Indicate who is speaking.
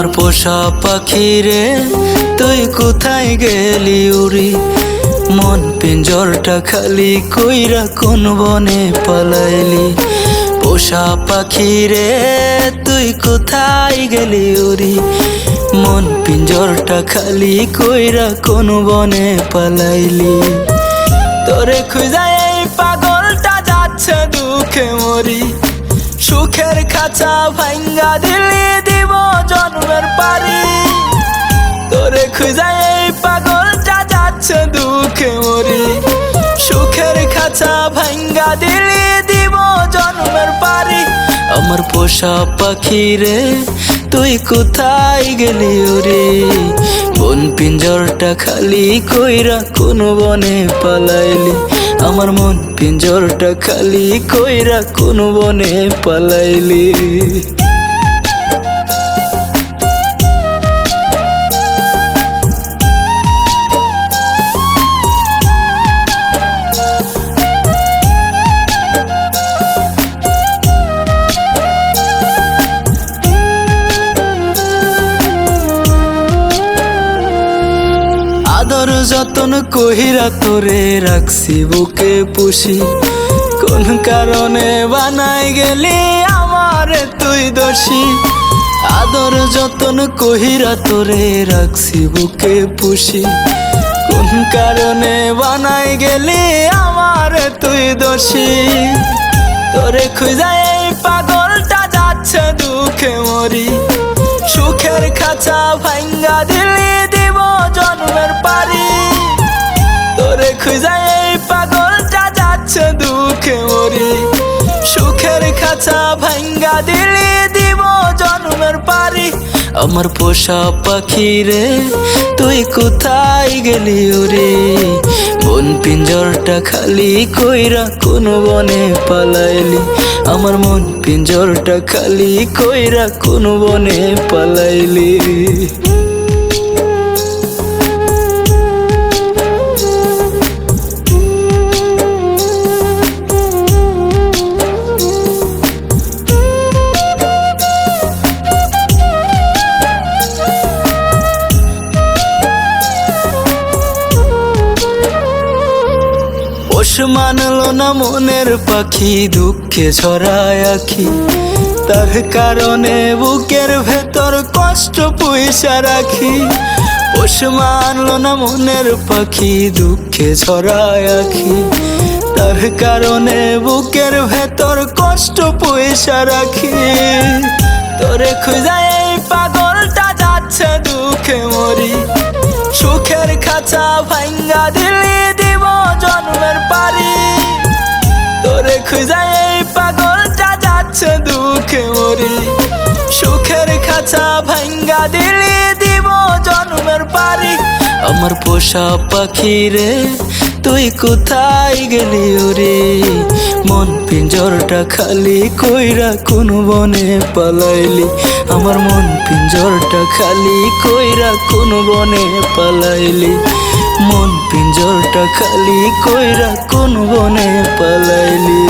Speaker 1: আমার পোষা পাখি রে, তুই কোথায় গেলি উড়ি? মন পিঞ্জরটা খালি কইরা কোন বনে পালাইলি? পোষা পাখি রে, তুই কোথায় গেলি উড়ি? মন পিঞ্জরটা খালি কইরা কোন বনে পালাইলি? তোরে খুঁজাই এই পাগলটা যাচ্ছে দুঃখে মরি। সুখের খাঁচা ভাঙ্গা দিলি জন্মের পারি তোরে খুঁজাই এই পাগল যা যাচ্ছে দুঃখে মরি। সুখের খাঁচা ভাঙ্গা দিলি, দিব জন্মের পারি আমার পোষা পাখি রে, তুই কোথায় গেলি ওরে? বন পিঞ্জরটা খালি কইরা কোন বনে পালাইলি? আমার মন পিঞ্জরটা খালি কইরা কোন বনে পালাইলি? আদর যতন কহিরা তোরে রাখছি বুকে পুষি। কোন কারণে বানাই গেলি আমার তুই দোষী। আদর যতন কহিরা তোরে রাখছি বুকে পুষি। কোন কারণে বানাই গেলি আমার তুই দোষী। তোরে খুঁজাই পাগলটা যাচ্ছে দুঃখে মরি। সুখের খাঁচা ভাঙ্গা দিলি খাঁচা ভাঙ্গা দিলি দিব জন্মের পারি। আমার পোষা পাখি রে, তুই কোথায় গেলি ওরে বন পিঞ্জরটা খালি কইরা কোন বনে পালাইলি? আমার মন পিঞ্জরটা খালি কইরা কোন বনে পালাইলি? মানলো না মনের পাখি, দুঃখে ছড়ায় আখি। তার কারণে বুকের ভেতর কষ্ট পয়সা রাখি। পোষ মানলো না মনের পাখি, দুঃখে ছড়ায় আখি। তার কারণে বুকের ভেতর কষ্ট পয়সা রাখি। তোরে খুঁজাই এই পাগলটা যাচ্ছে দুঃখে মরি। সুখের খাঁচা ভাঙ্গা দিলি যাচ্ছে দুঃখে মরি সুখের খাঁচা ভাঙ্গা দিলি, দিব জন্মের পারি। আমার পোষা পাখি তুই কোথায় গেলি ওরে? মন পিঞ্জরটা খালি কইরা কোন বনে পালাইলি? আমার মন পিঞ্জরটা খালি কইরা কোন বনে পালাইলি? পিঞ্জরটা খালি কইরা কোন বনে পালাইলি?